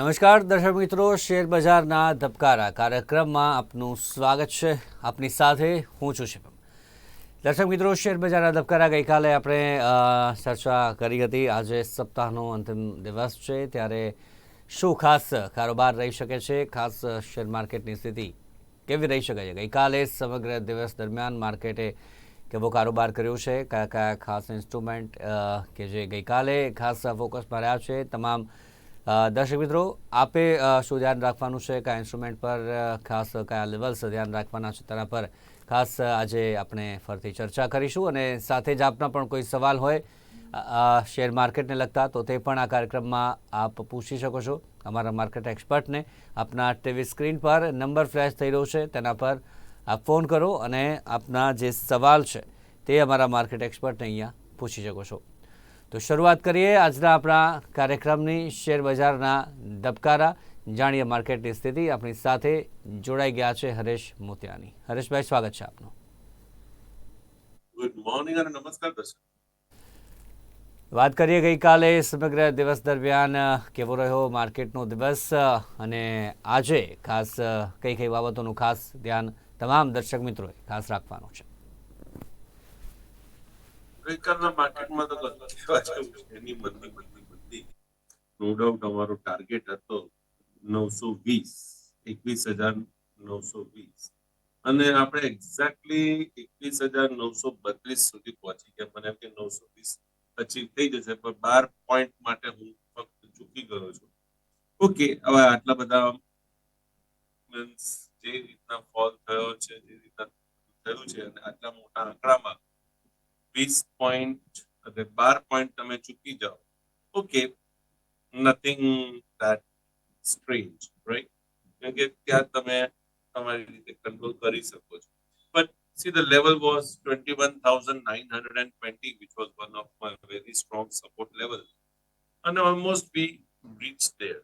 નમસ્કાર, દર્શક મિત્રો. શેર બજારના ધબકારા કાર્યક્રમમાં આપનું સ્વાગત છે. આપની સાથે હું છું શિવમ. દર્શક મિત્રો, શેર બજારના ધબકારા ગઈકાલે આપણે ચર્ચા કરી હતી. આજે સપ્તાહનો અંતિમ દિવસ છે. ત્યારે શું ખાસ કારોબાર રહી શકે છે? ખાસ શેર માર્કેટની સ્થિતિ કેવી રહી શકે છે? ગઈકાલે સમગ્ર દિવસ દરમિયાન માર્કેટે કેવો કારોબાર કર્યો છે? કયા કયા ખાસ ઇન્સ્ટ્રુમેન્ટ કે જે ગઈકાલે ખાસ ફોકસમાં રહ્યા છે? તમામ દર્શક મિત્રો, આપે શું ધ્યાન રાખવાનું છે? કયા ઇન્સ્ટ્રુમેન્ટ પર ખાસ, કયા લેવલ્સ ધ્યાન રાખવાના છે તેના પર ખાસ આજે આપણે ફરતી ચર્ચા કરીશું અને સાથે જ આપના પણ કોઈ સવાલ હોય શેર માર્કેટને લગતા, તો તે પણ આ કાર્યક્રમમાં આપ પૂછી શકો છો. અમારા માર્કેટ એક્સપર્ટને આપના ટીવી સ્ક્રીન પર નંબર ફ્લેશ થઈ રહ્યો છે, તેના પર આપ ફોન કરો અને આપના જે સવાલ છે, તે અમારા માર્કેટ એક્સપર્ટને અહીંયા પૂછી શકો છો. તો શરૂઆત કરીએ આજના આપણા કાર્યક્રમની શેર બજારના ધબકારા. જાણીએ માર્કેટની સ્થિતિ. આપણી સાથે જોડાઈ ગયા છે હરેશ મોતિયાની. હરેશભાઈ સ્વાગત છે આપનું. ગુડ મોર્નિંગ અને નમસ્કાર દર્શક. વાત કરીએ ગઈકાલે સમગ્ર દિવસ દરમિયાન કેવો રહ્યો માર્કેટનો દિવસ અને આજે ખાસ કઈ કઈ બાબતોનું ખાસ ધ્યાન તમામ દર્શક મિત્રોએ ખાસ રાખવાનું છે. ગઈકાલના માર્કેટમાં તો એની મંદી મંદી મંદી. નો ડાઉટ અમારો ટાર્ગેટ હતો નવસો વીસ, એકવીસ હજાર નવસો વીસ. અને આપણે એક્ઝેક્ટલી એકવીસ હજાર નવસો બત્રીસ સુધી પહોંચી ગયા. મને એમ કે નવસો વીસ અચીવ થઈ જશે, પણ બાર પોઈન્ટ માટે હું ફક્ત ચૂકી ગયો છું. ઓકે હવે આટલા બધા મીન્સ જે રીતના ફોલ થયો છે, જે રીતના થયું છે, અને આટલા મોટા આંકડામાં વીસ પોઈન્ટ અને બાર પોઈન્ટ તમે ચૂકી જાઓ okay nothing that strange right કેમ કે ત્યાં તમે તમારી રીતે કંટ્રોલ કરી શકો છો. But see, the level was 21920 which was one of my very strong support level. And almost we reached there.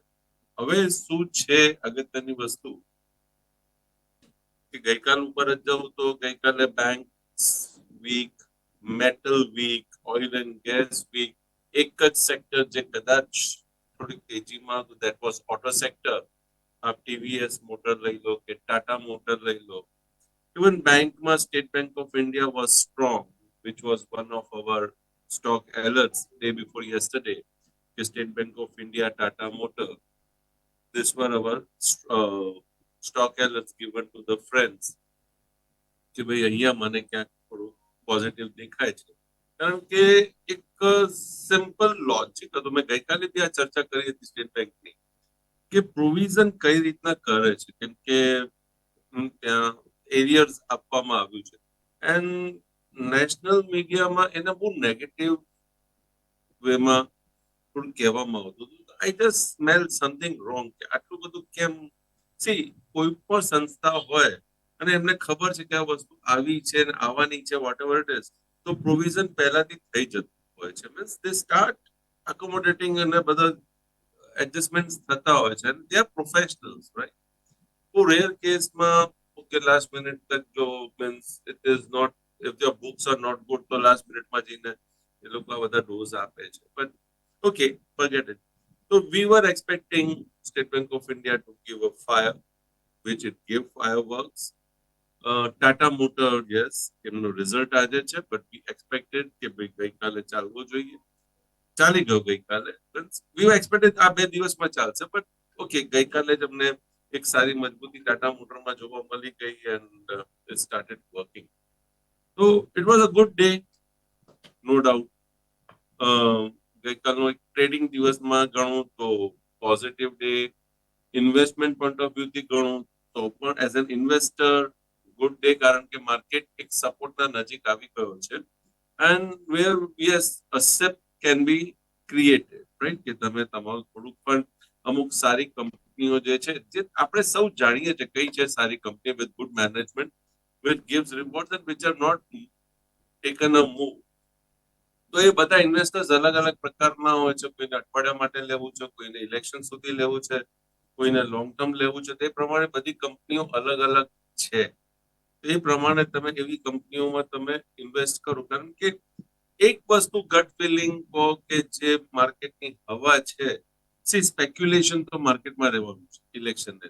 હવે શું છે અગત્યની વસ્તુ? કે ગઈકાલ ઉપર જ જવું તો ગઈકાલે bank week metal week oil and gas week એક જ સેક્ટર જે કદાચ થોડીક તેજીમાં હતું દેટ વોઝ ઓટો સેક્ટર આપ ટીવીએસ મોટર લઈ લો કે ટાટા મોટર લઈ લો ઇવન બેંકમાં State Bank of India was strong which was one of our stock alerts day before yesterday કે State Bank of India Tata motor this were our uh, stock alerts given to the friends કે ભાઈ અહીંયા મને ક્યાંક થોડું positive દેખાય છે. કારણ કે એક સિમ્પલ લોજિક હતો. મેં ગઈકાલે બી આ ચર્ચા કરી હતી સ્ટેટ બેંકની કે પ્રોવિઝન કઈ રીતના કરે છે. કેમ કે ત્યાં એરિયર્સ આપવામાં આવ્યું છે. એન્ડ નેશનલ મીડિયામાં એને બહુ નેગેટિવ વેમાં પણ કહેવામાં આવતું હતું. I just smell something wrong કે આટલું બધું કેમ? સી કોઈ પણ સંસ્થા હોય અને એમને ખબર છે કે આ વસ્તુ આવી છે ને આવવાની છે વોટ એવર ઇટ ઇઝ તો પ્રોવિઝન પહેલાથી થઈ જતું હોય છે. મીન્સ દે સ્ટાર્ટ અકોમોડેટિંગ અને બધા એડજસ્ટમેન્ટ થતા હોય છે. દે આર પ્રોફેશનલ્સ રાઈટ બહુ રેર કેસમાં ઓકે લાસ્ટ મિનિટ તક જો means it is not if your books are not good તો લાસ્ટ મિનિટમાં જઈને એ લોકો આ બધા ડોઝ આપે છે. બટ okay, forget તો we were expecting State State of India to to give fire which it gave fireworks. Uh, motor yes એમનું રિઝલ્ટ આજે છે બટ વી એક્સપેક્ટેડ કે ભાઈ ગઈકાલે ચાલવો જોઈએ. ચાલી ગયો ગઈકાલે. વી એક્સપેક્ટેડ આ બે દિવસમાં ચાલશે બટ ઓકે ગઈકાલે જ અમને એક સારી મજબૂતી ટાટા મોટરમાં જોવા મળી ગઈ એન્ડ સ્ટાર્ટેડ વર્કિંગ તો it was a good day no doubt ગઈકાલનો એક ટ્રેડિંગ દિવસમાં ગણું તો positive day investment point of વ્યૂથી ગણું તો પણ as an investor good day કારણ કે માર્કેટ એક સપોર્ટના નજીક આવી ગયો છે. And where yes accept can be created right કે તમે તમારું થોડુંક પણ અમુક સારી કંપનીઓ જે છે, જે આપણે સૌ જાણીએ છીએ, કઈ છે સારી company with good management which gives report and which are not taken a move તો એ બધા ઇન્વેસ્ટર્સ અલગ અલગ પ્રકારના હોય છે. કોઈને અઠવાડિયા માટે લેવું છે, કોઈને ઇલેક્શન સુધી લેવું છે, કોઈને લોંગ ટર્મ લેવું છે. તે પ્રમાણે બધી કંપનીઓ અલગ અલગ છે. એ પ્રમાણે તમે એવી કંપનીઓમાં તમે ઇન્વેસ્ટ કરો. કારણ કે એક વસ્તુ ગટ ફિલિંગ કહો કે જે માર્કેટની હવા છે સી સ્પેક્યુલેશન તો માર્કેટમાં રહેવાનું છે ઇલેક્શનને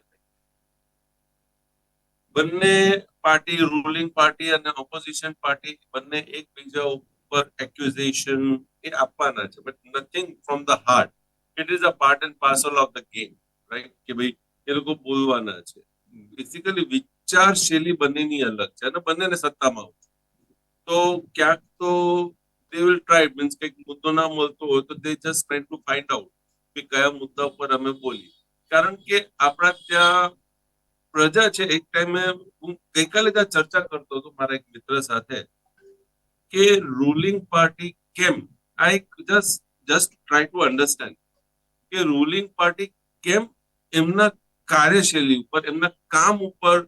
બંને પાર્ટી રૂલિંગ પાર્ટી અને ઓપોઝિશન પાર્ટી બંને એકબીજા ઉપર એક્યુઝેશન એ આપવાના છે. But nothing from the heart it is a part and parcel of the game right કે ભાઈ એ લોકો બોલવાના છે. બેસિકલી વિચાર શૈલી બંનેની અલગ છે અને બંનેને સત્તામાં તો ક્યાંક તો દે વિલ ટ્રાય મીન્સ કંઈક મુદ્દો ના મળતો હોય તો they just try to find out કે કયા મુદ્દા ઉપર અમે બોલીએ. કારણ કે આપણા ત્યાં પ્રજા છે, એક ટાઈમે હું ગઈકાલે જ ચર્ચા કરતો હતો મારા એક મિત્ર સાથે કે રૂલિંગ પાર્ટી કેમ? આ એક just just try to understand કે રૂલિંગ પાર્ટી કેમ? એમના કાર્યશૈલી ઉપર, એમના કામ ઉપર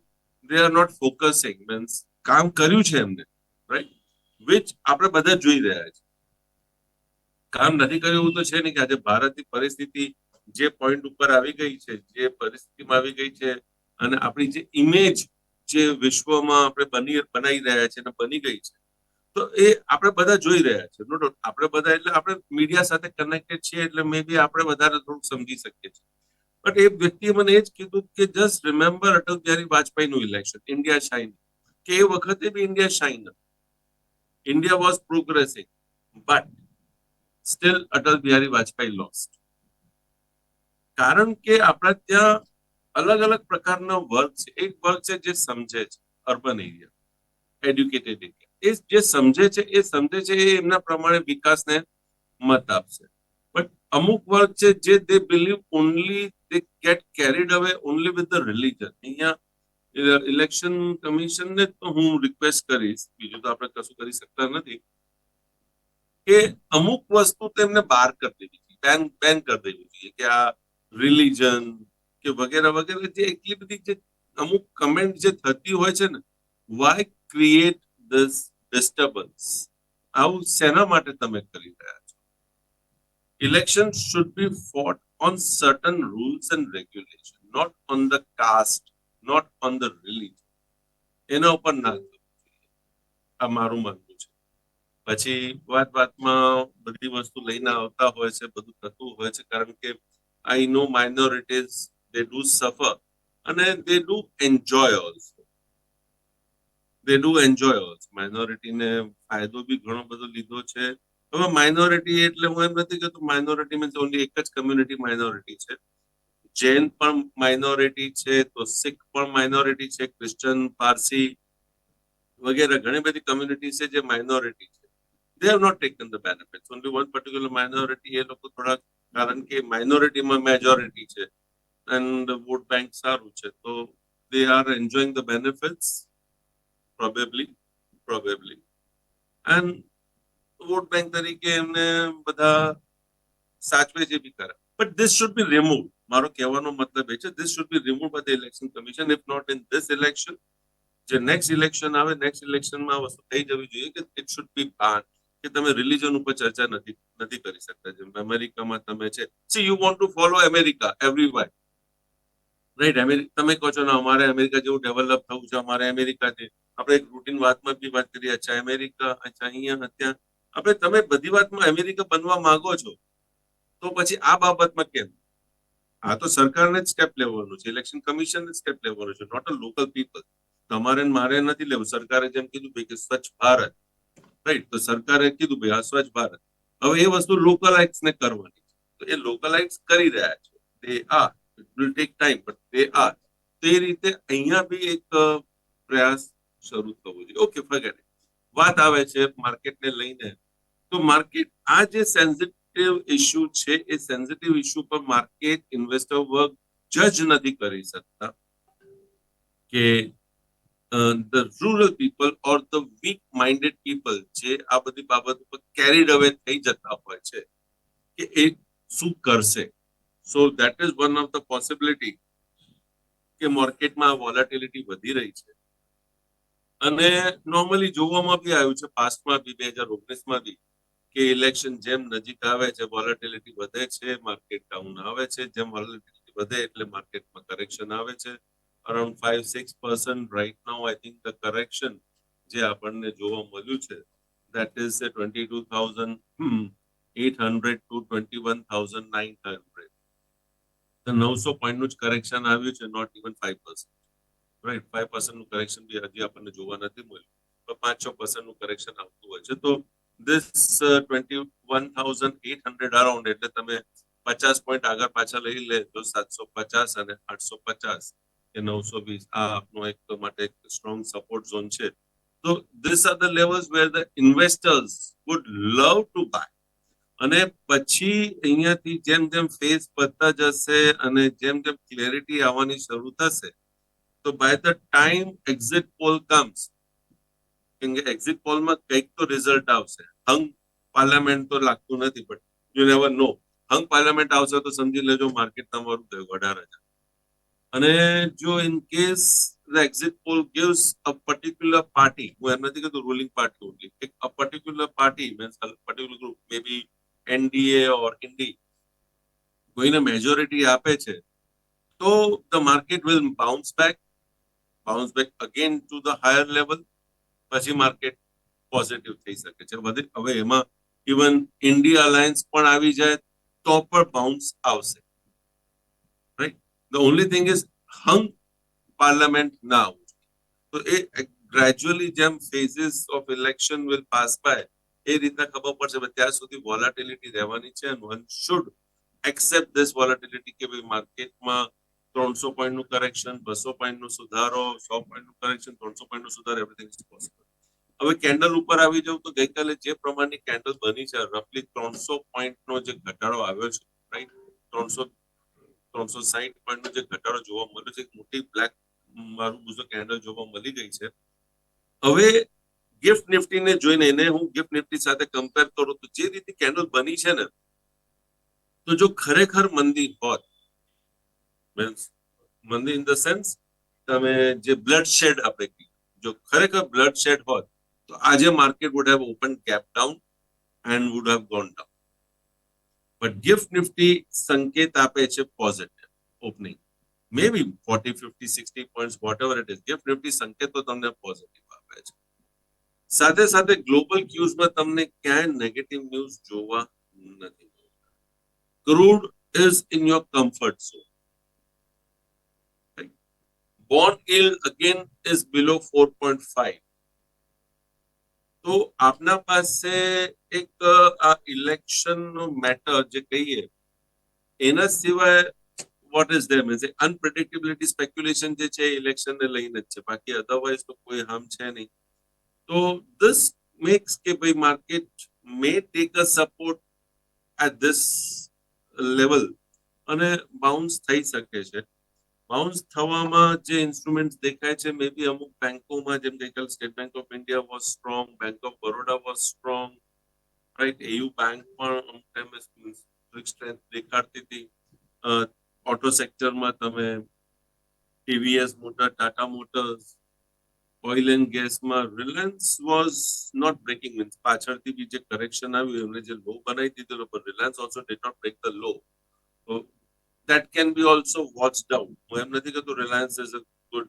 they are not focusing means કામ કર્યું છે એમને રાઈટ વિચ આપણે બધા જોઈ રહ્યા છે કામ નથી કર્યું એવું તો છે નહીં કે આજે ભારતની પરિસ્થિતિ જે પોઈન્ટ ઉપર આવી ગઈ છે, જે પરિસ્થિતિમાં આવી ગઈ છે અને આપણી જે ઇમેજ જે વિશ્વમાં આપણે બની બનાવી રહ્યા છે અને બની ગઈ છે. તો એ આપણે બધા જોઈ રહ્યા છે નો ડાઉટ આપણે બધા એટલે આપણે મીડિયા સાથે કનેક્ટેડ છીએ એટલે મે બી આપણે વધારે થોડુંક સમજી શકીએ છીએ. બટ એ વ્યક્તિએ મને એ જ કીધું કે જસ્ટ રિમેમ્બર અટલ બિહારી વાજપેયીનું ઇલેક્શન ઇન્ડિયા શાઇન કે એ વખતે બી India shine India was progressing but still Atal Bihari Vajpayee lost કારણ કે આપણા ત્યાં અલગ અલગ પ્રકારના વર્ગ છે એક વર્ગ છે જે સમજે છે અર્બન એરિયા એડ્યુકેટેડ એરિયા એ જે સમજે છે એ સમજે છે એ એમના પ્રમાણે વિકાસને મત આપશે બટ અમુક વર્ગ છે જે they believe only they get carried away only with the religion. અહીંયા ઇલેક્શન કમિશનને તો હું રિક્વેસ્ટ કરીશ, બીજું તો આપણે કશું કરી શકતા નથી, કે અમુક વસ્તુ તેમને બહાર કરી દેવી જોઈએ બેન બેન કરી દેવી જોઈએ, કે આ રિલીજન કે વગેરે વગેરે જે એટલી બધી જે અમુક કમેન્ટ જે થતી હોય છે ને વાય ક્રિએટ ધીસ ડિસ્ટર્બન્સ આવું શેના માટે તમે કરી રહ્યા છો? Election should be fought on certain rules and regulation not on the caste not on the religion. એના ઉપર ના આ મારું માનવું છે. પછી વાત વાતમાં બધી વસ્તુ લઈને આવતા હોય છે, બધું થતું હોય છે, કારણ કે આઈ નો માઇનોરિટીઝ દે ડુ સફર અને they do enjoy also they do enjoy also માઇનોરિટીને ફાયદો બી ઘણો બધો લીધો છે. હવે માઇનોરિટી એટલે હું એમ નથી કહેતો માઇનોરિટી મીન્સ ઓનલી એક જ કમ્યુનિટી માઇનોરિટી છે. જૈન પણ માઇનોરિટી છે, તો શીખ પણ માઇનોરિટી છે ક્રિશ્ચન પારસી વગેરે ઘણી બધી કમ્યુનિટી છે જે માઇનોરિટી છે. They have not taken the benefit only one particular minority એ લોકો થોડા કારણ કે માઇનોરિટીમાં મેજોરિટી છે. એન્ડ વોટ બેંક સારું છે. તો દે આર એન્જોઈંગ ધ benefits probably probably and vote bank તરીકે એમને બધા સાચવે છે બી કરે. But this should be remove મારો કહેવાનો મતલબ એ છે this should be remove by the election commission if not in this election જે નેક્સ્ટ ઇલેક્શન આવે નેક્સ્ટ ઇલેક્શનમાં વસ્તુ થઈ જવી જોઈએ કે ઇટ શુડ બી બાન કે તમે રિલિજન ઉપર ચર્ચા નથી નથી કરી શકતા. જેમ અમેરિકામાં તમે છે. See you want to follow America every right America તમે કહો છો, ને, અમારે અમેરિકા જેવું ડેવલપ થવું છે, અમારે અમેરિકા છે આપણે એક રૂટીન વાતમાં બી વાત કરીએ, અચ્છા અમેરિકા અચ્છા, અહીંયા, ત્યાં આપણે તમે બધી વાતમાં અમેરિકા બનવા માંગો છો, તો પછી આ બાબતમાં કેમ? આ તો સરકારને જ સ્ટેપ લેવાનું છે ઇલેક્શન કમિશનને સ્ટેપ લેવાનું છે નોટ અ લોકલ પીપલ તમારે મારે નથી લેવું. સરકારે જેમ કીધું ભાઈ કે સ્વચ્છ ભારત રાઈટ તો સરકારે કીધું ભાઈ આ સ્વચ્છ ભારત. હવે એ વસ્તુ લોકલાઇટ્સ ને કરવાની તો એ લોકલાઇટ્સ કરી રહ્યા છે. તે આ it will take time but તે આ તે રીતે અહીંયા બી એક પ્રયાસ શરૂ થવો જોઈએ. ઓકે ફગેટ વાત આવે છે માર્કેટને લઈને, તો માર્કેટ આ જે સેન્સિટિવ ઇસ્યુ છે, એ સેન્સિટિવ ઇસ્યુ પર માર્કેટ ઇન્વેસ્ટર વર્ગ જજ નથી કરી શકતા કે the rural people or the weak minded people જે આ બધી બાબત ઉપર કેરીડ અવે થઈ જતા હોય છે, કે એ શું કરશે? So that is one of the possibility કે માર્કેટમાં વોલેટિલિટી વધી રહી છે. અને નોર્મલી જોવામાં બી આવ્યું છે પાસ્ટમાં બી બે હજાર ઓગણીસમાં બી, કે ઇલેક્શન જેમ નજીક આવે છે વોલેટિલિટી વધે છે માર્કેટ ડાઉન આવે છે, જેમ વોલેટિલિટી વધે એટલે માર્કેટમાં કરેક્શન આવે છે. Around five six percent right now I think the correction જે આપણને જોવા મળ્યું છે that is twenty two thousand eight hundred to twenty one thousand nine hundred નવસો પોઈન્ટનું જ કરેક્શન આવ્યું છે not even five percent right five પર્સન્ટનું correction બી હજી આપણને જોવા નથી મળ્યું. પણ પાંચ છ પર્સન્ટનું કરેક્શન આવતું હોય છે. તો this twenty one thousand eight hundred around એટલે તમે પચાસ પોઈન્ટ આગળ પાછા લઈ લે તો સાતસો પચાસ અને આઠસો પચાસ કે નવસો વીસ. આ આપનો એક માટે એક સ્ટ્રોંગ સપોર્ટ ઝોન છે. તો this are the levels where the investors would love to buy અને પછી અહીંયાથી જેમ જેમ ફેઝ વધતા જશે અને જેમ જેમ ક્લેરિટી આવવાની શરૂ થશે તો by the time exit poll comes કેમ કે એક્ઝિટ પોલમાં કંઈક તો રિઝલ્ટ આવશે. હંગ પાર્લામેન્ટ તો લાગતું નથી but you never know hung parliament આવશે તો સમજી લેજો માર્કેટ તમારું ગયું અઢાર હજાર. અને જો in case the exit poll gives a particular party હું એમ નથી કહેતો રૂલિંગ પાર્ટી ઓનલી એક a particular party means particular group may be NDA or INDI કોઈને મેજોરિટી આપે છે, તો the market will bounce back bounce back again to the higher level પછી માર્કેટ પોઝિટિવ થઈ શકે છે. હવે એમાં ઇવન ઇન્ડિયા અલાયન્સ પણ આવી જાય તો પણ બાઉન્સ આવશે. Right the only thing is hung parliament ના આવવું તો એ ગ્રેજ્યુઅલી જેમ phases of election will pass by એ રીતના ખબર પડશે. ત્યાં સુધી વોલાટિલિટી રહેવાની છે and one should accept this volatility કે ભાઈ માર્કેટમાં ત્રણસો પોઈન્ટનું કરેક્શન બસો પોઈન્ટનો સુધારો, સો પોઈન્ટનું કરેક્શન ત્રણસો પોઈન્ટનો સુધારો એવરીથિંગ ઇઝ પોસિબલ હવે કેન્ડલ ઉપર આવી જાઉં તો ગઈકાલે જે પ્રમાણની કેન્ડલ બની છે રફલી ત્રણસો પોઈન્ટનો જે ઘટાડો આવ્યો છે રાઈટ ત્રણસો ત્રણસો સાહીઠ પોઈન્ટનો જે ઘટાડો જોવા મળ્યો છે, એક મોટી બ્લેક મારું બીજો કેન્ડલ જોવા મળી ગઈ છે. હવે ગિફ્ટ નિફ્ટી ને જોઈને એને હું ગિફ્ટ નિફ્ટી સાથે કમ્પેર કરું તો જે રીતે કેન્ડલ બની છે ને, તો જો ખરેખર મંદી હોત મીન્સ મંદી ઇન ધ સેન્સ તમે જે બ્લડ શેડ આપણે કહીએ જો ખરેખર બ્લડ શેડ હોત તો આજે market would have open gap down and would have gone down but Gift Nifty સંકેત આપે છે positive opening may be forty fifty sixty point whatever it is Gift Nifty સંકેત તો તમને પોઝિટિવ આપે છે સાથે સાથે ગ્લોબલ ક્યુઝમાં તમને ક્યાંય નેગેટિવ ન્યૂઝ જોવા નથી crude is in your comfort zone bond yield again is below 4.5 તો આપના પાસે એક, આ ઇલેક્શન નો મેટર જે કહીએ, એના સિવાય what is there means unpredictability speculation જે છે ઇલેક્શન ને લઈને જ છે. બાકી અધરવાઇઝ તો કોઈ હાર્મ છે નહીં. તો ધીસ મેક્સ કે ભાઈ market may take a support at this level અને બાઉન્સ થઈ શકે છે. બાઉન્સ થવામાં જે ઇન્સ્ટ્રુમેન્ટ દેખાય છે મે બી અમુક બેંકોમાં જેમ ગઈકાલ State Bank of India was strong bank of Baroda was strong right AU bank પણ અમુક ટાઈમે સ્ટ્રેન્થ દેખાડતી હતી. ઓટો સેક્ટરમાં તમે TVS motor Tata motors oil and ગેસમાં Reliance was not breaking means પાછળથી બી જે કરેક્શન આવ્યું એમને જે લો બનાવી દીધેલો, પણ Reliance also did not break the low that can be also watched out. હું એમ નથી કહેતો Reliance is a good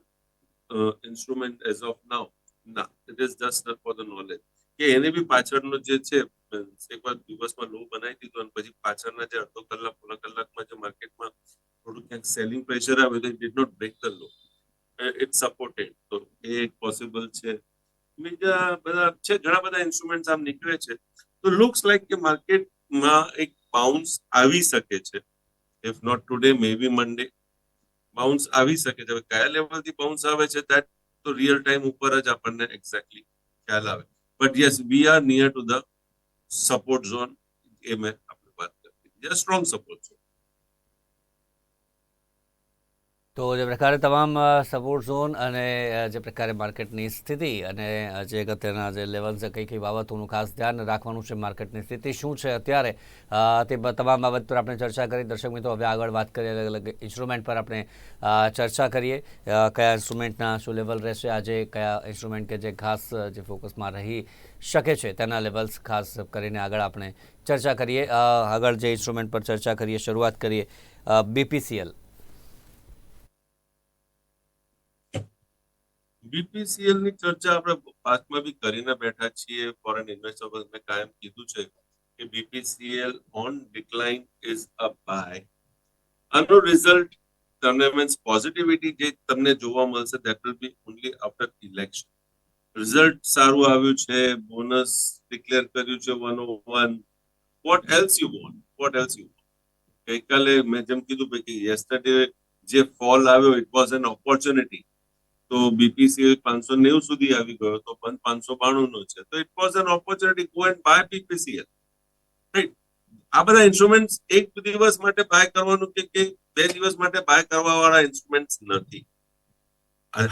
instrument as of now ના it is just for the knowledge કે એને બી પાછળનો જે છે એકવાર દિવસમાં લો બનાવી દીધો અને પછી પાછળના જે અડધો કલાક પોણા કલાકમાં જે માર્કેટમાં થોડું ક્યાંક સેલિંગ પ્રેશર આવે તો did not break the low it supported તો એ એક પોસિબલ છે બીજા બધા છે ઘણા બધા ઇન્સ્ટ્રુમેન્ટ આમ નીકળે છે તો લુક્સ લાઈક કે માર્કેટમાં એક બાઉન્સ આવી શકે છે if not today may be Monday bounce આવી શકે છે. હવે કયા લેવલથી બાઉન્સ આવે છે દેટ તો રિયલ ટાઈમ ઉપર જ આપણને એક્ઝેક્ટલી ખ્યાલ આવે. But yes we are near to the support zone એ મેં આપણે વાત કરી. સ્ટ્રોંગ સપોર્ટ ઝોન તો જે પ્રકારે તમામ સપોર્ટ ઝોન અને જે પ્રકારે માર્કેટની સ્થિતિ અને જે અગત્યના જે લેવલ્સ કઈ કઈ બાબતોનું ખાસ ધ્યાન રાખવાનું છે માર્કેટની સ્થિતિ, શું છે અત્યારે? તે તમામ બાબત પર આપણે ચર્ચા કરી. દર્શક મિત્રો, હવે આગળ વાત કરીએ અલગ અલગ ઇન્સ્ટ્રુમેન્ટ પર આપણે ચર્ચા કરીએ. કયા ઇન્સ્ટ્રુમેન્ટના શું લેવલ રહેશે? આજે કયા ઇન્સ્ટ્રુમેન્ટ કે જે ખાસ જે ફોકસમાં રહી શકે છે, તેના લેવલ્સ ખાસ કરીને આગળ આપણે ચર્ચા કરીએ. આગળ જે ઇન્સ્ટ્રુમેન્ટ પર ચર્ચા કરીએ, શરૂઆત કરીએ બીપીસીએલ બીપીસીએલની ચર્ચા આપણે પાસ્ટમાં બી કરીને બેઠા છીએ. ફોરેન ઇન્વેસ્ટર મેં કાયમ કીધું છે કે BPCL on decline is a buy આનો રિઝલ્ટ તમને મીન્સ પોઝિટિવિટી જે તમને જોવા મળશે that will be only after election result સારું આવ્યું છે બોનસ ડિક્લેર કર્યું છે one o one what else you want what else you ગઈકાલે મેં જેમ કીધું કે યસ્ટરડે જે ફોલ આવ્યો ઇટ વોઝ એન ઓપોર્ચ્યુનિટી તો બીપીસીએલ પાંચસો નેવું સુધી આવી ગયો તો પણ પાંચસો બાણું નો છે. તો it was an opportunity go by BPCL right આ બધા ઇન્સ્ટ્રુમેન્ટ એક દિવસ માટે બાય કરવાનું કે બે દિવસ માટે બાય કરવા વાળા ઇન્સ્ટ્રુમેન્ટ નથી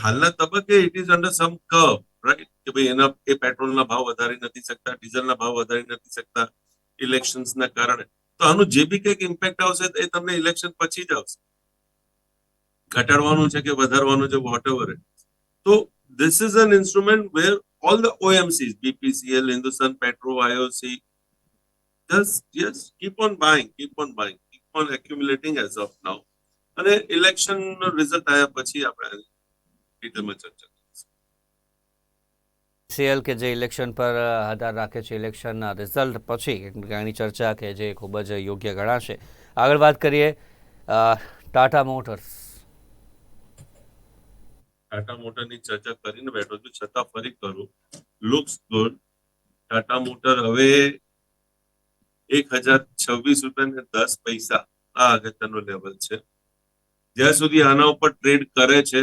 હાલના તબક્કે it is under some curve right કે ભાઈ એના એ પેટ્રોલના ભાવ વધારી નથી શકતા, ડીઝલના ભાવ વધારી નથી શકતા ઇલેક્શન્સના કારણે. તો આનું જે બી કંઈક ઇમ્પેક્ટ આવશે એ તમને ઇલેક્શન પછી જ આવશે. ઘટાડવાનું છે કે વધારવાનું છે વોટ એવર તો this is an instrument where all the OMCs, BPCL Hindustan petro IOC, just yes, keep on buying, keep on buying, keep on accumulating as of now અને ઇલેક્શન રિઝલ્ટ આવ્યા પછી આપણે ડિટેલમાં ચર્ચા સીએલ કે જે election પર આધાર રાખે છે ઇલેક્શનના રિઝલ્ટ પછી ઘણી ચર્ચા કે જે ખૂબ જ યોગ્ય ગણાશે. આગળ વાત કરીએ ટાટા મોટર્સ ટાટા મોટરની ચર્ચા કરીને બેઠો છું. છતાં ફરી કરું. લુક્સ ગુડ ટાટા મોટર હવે એક હજાર છવ્વીસ રૂપિયા ને દસ પૈસા આ અગત્યનો લેવલ છે. જ્યાં સુધી આના ઉપર ટ્રેડ કરે છે,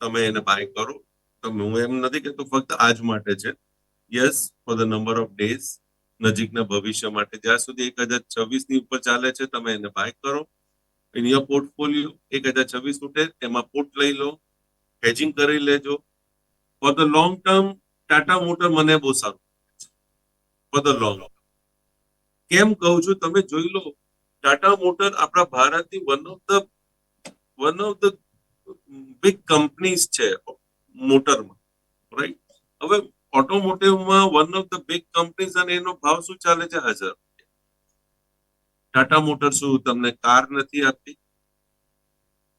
તમે એને બાય કરો. તમે હું એમ નથી કહેતો, ફક્ત આજ માટે છે. Yes for the number of days નજીકના ભવિષ્ય માટે. જ્યાં સુધી એક હજાર છવ્વીસની ઉપર ચાલે છે, તમે એને બાય કરો. ઇન યોર પોર્ટફોલિયો એક હજાર છવ્વીસ ઉઠે એમાં પુટ લઈ લો. હેજિંગ કરી લેજો. For the long term Tata motor મને બહુ સારું ફોર ધ લોંગ કેમ કહું છું? તમે જોઈ લો ટાટા મોટર આપણા ભારતની one of the one of the big companies છે મોટરમાં રાઈટ હવે ઓટોમોટિવમાં one of the big companies અને એનો ભાવ શું ચાલે છે? હજાર ટાટા મોટર શું તમને કાર નથી આપતી?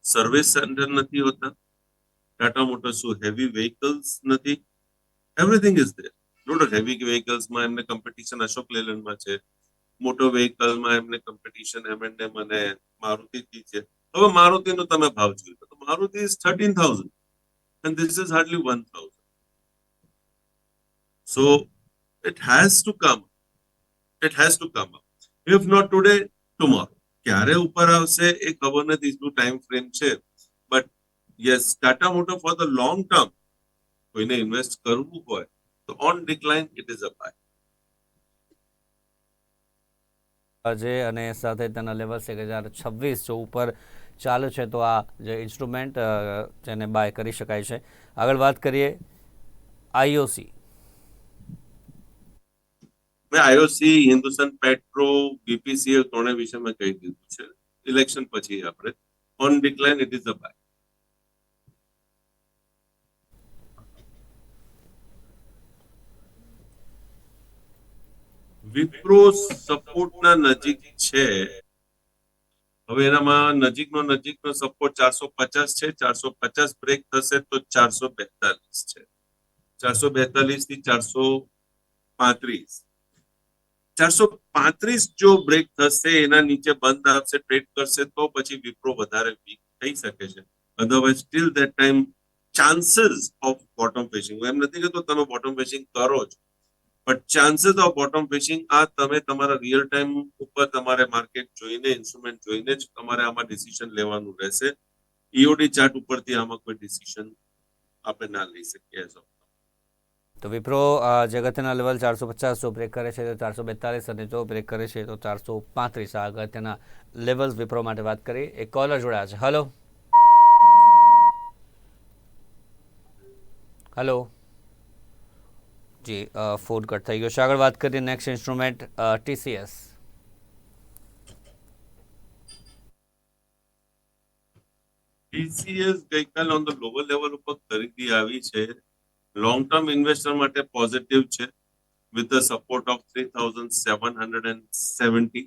સર્વિસ સેન્ટર નથી હોતા? ટાટા મોટર શું હેવી વ્હીકલ્સ નથી. Everything is there not heavy વ્હીકલ્સમાં એમને કોમ્પિટિશન અશોક લેલનમાં છે. મોટો વ્હીકલમાં એમને કોમ્પિટિશન એમ એન્ડ એમ અને મારુતિથી છે. હવે મારુતિનો તમે ભાવ જોયો તો Maruti is thirteen thousand this is hardly one 1000 so it has to come it has to come up. If not today, tomorrow. ક્યારે ઉપર આવશે એ ખબર નથી. શું ટાઈમ ફ્રેમ છે. But yes Tata motor for the long term કોઈને invest કરવું હોય તો on decline it is a buy આજે અને સાથે તેના લેવલ્સ એક હજાર છવ્વીસ જો ઉપર ચાલે છે તો આ જે ઇન્સ્ટ્રુમેન્ટ જેને બાય કરી શકાય છે. આગળ વાત કરીએ આઈઓસી મેં આઈઓસી હિન્દુસ્તાન પેટ્રો બીપીસીએલ ત્રણે વિશે મેં કહી દીધું છે. ઇલેક્શન પછી આપણે. On decline it is a buy Wipro સપોર્ટના નજીક છે. હવે એનામાં નજીકનો નજીકનો સપોર્ટ ચારસો પચાસ છે, ચારસો પચાસ બ્રેક થશે તો ચારસો બેતાલીસ છે. ચારસો બેતાલીસથી ચારસો પાંત્રીસ. ચારસો પાંત્રીસ જો બ્રેક થશે, એના નીચે બંધ આપશે ટ્રેડ કરશે, તો પછી વિપ્રો વધારે વીક થઈ શકે છે. Otherwise still that time chances of bottom fishing એમ નથી કહેતો તમે બોટમ ફિશિંગ કરો છો but chances of bottom fishing આ તમે તમારા રિયલ ટાઈમ ઉપર તમારે માર્કેટ જોઈને ઇન્સ્ટ્રુમેન્ટ જોઈને જ તમારે આમાં ડિસિઝન લેવાનું રહેશે. ઈઓડી ચાર્ટ ઉપરથી આમાં કોઈ ડિસિઝન આપણે ના લઈ શકીએ એઝ તો વિપ્રો જગતના લેવલ ચારસો પચાસ જો બ્રેક કરે છે, તો ચારસો બેતાલીસ અને જો બ્રેક કરે છે, તો ચારસો પાંત્રીસ. આ અગત્યના લેવલ્સ વિપ્રો માટે વાત કરી. એક કોલર જોડાયા છે. હલો હલો જી ફોન કટ થઈ ગયો છે. આગળ વાત કરીએ નેક્સ્ટ ઇન્સ્ટ્રુમેન્ટ ટીસીએસ ટીસીએસ ગઈકાલે ઓન ધ ગ્લોબલ લેવલ ઉપર ખરીદી આવી છે. લોંગ ટર્મ ઇન્વેસ્ટર માટે પોઝિટિવ છે. With the support of three thousand seven hundred and seventy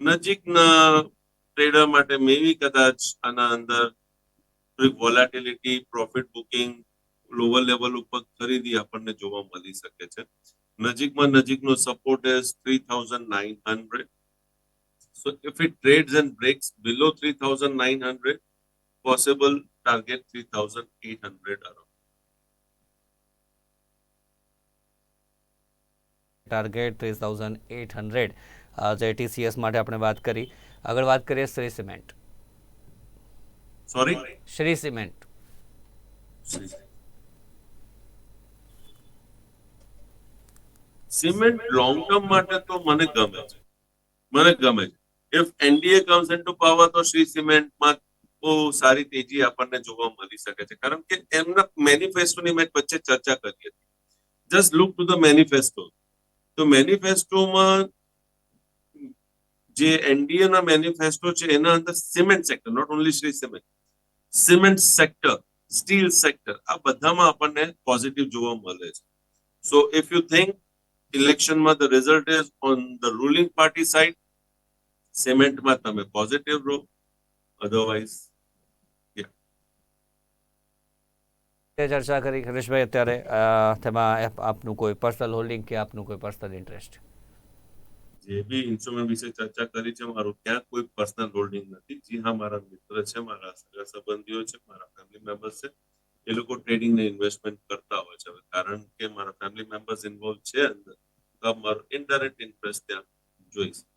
નજીકના ટ્રેડર માટે મેવી કદાચ આના અંદર volatility profit booking lower level ઉપર ખરીદી આપણને જોવા મળી શકે છે. નજીકમાં નજીકનો support as three thousand nine hundred so if it trades and breaks below three thousand nine hundred possible target three thousand eight hundred જે ટીસીએસ માટે આપણે વાત કરી આગળ વાત કરીએ Shree cement Sorry? Shree cement cement long term માટે તો મને ગમે છે. મને ગમે છે. If NDA comes in to power તો શ્રી સિમેન્ટમાં બહુ સારી તેજી આપણને જોવા મળી શકે છે. કારણ કે એમના મેનિફેસ્ટોની મેં વચ્ચે ચર્ચા કરી હતી. Just look to the manifesto તો મેનિફેસ્ટોમાં જે એનડીએ ના મેનિફેસ્ટો છે, એના અંદર cement sector not only Shree cement. Cement sector steel sector આ બધામાં આપણને પોઝિટિવ જોવા મળે છે. So if you think ઇલેક્શનમાં the result is on the ruling party side સિમેન્ટમાં તમે પોઝિટિવ રહો. અધરવાઇઝ ચર્ચા કરી હરેશભાઈ અત્યારે તેમાં આપનું કોઈ પર્સનલ હોલ્ડિંગ કે આપનું કોઈ પર્સનલ ઇન્ટરેસ્ટ જે બી ઇન્સ્ટ્રુમેન્ટ વિશે ચર્ચા કરી છે મારું ક્યાં કોઈ પર્સનલ હોલ્ડિંગ નથી. જી હા મારા મિત્ર છે મારા સગા સંબંધીઓ છે મારા ફેમિલી મેમ્બર્સ છે. એ લોકો ટ્રેડિંગ ને ઇન્વેસ્ટમેન્ટ કરતા હોય છે. કારણ કે મારા ફેમિલી મેમ્બર્સ ઇન્વોલ્વ છે અંદર તો મારો ઇનડાયરેક્ટ ઇન્ટરેસ્ટ ત્યાં જોઈ શકો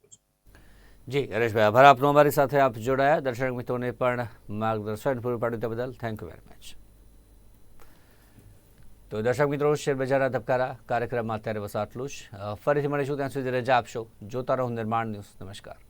જી, હરેશભાઈ, આભાર. આપનો અમારી સાથે આપ જોડાયા. દર્શક મિત્રોને પણ માર્ગદર્શન પૂરું પાડ્યું તે બદલ થેન્ક યુ વેરી મચ તો દર્શક મિત્રો, શેર બજારના ધબકારા કાર્યક્રમમાં અત્યારે બસ આટલું જ. ફરીથી મળીશું ત્યાં સુધી રજા આપશો. જોતા રહો નિર્માણ ન્યૂઝ. નમસ્કાર.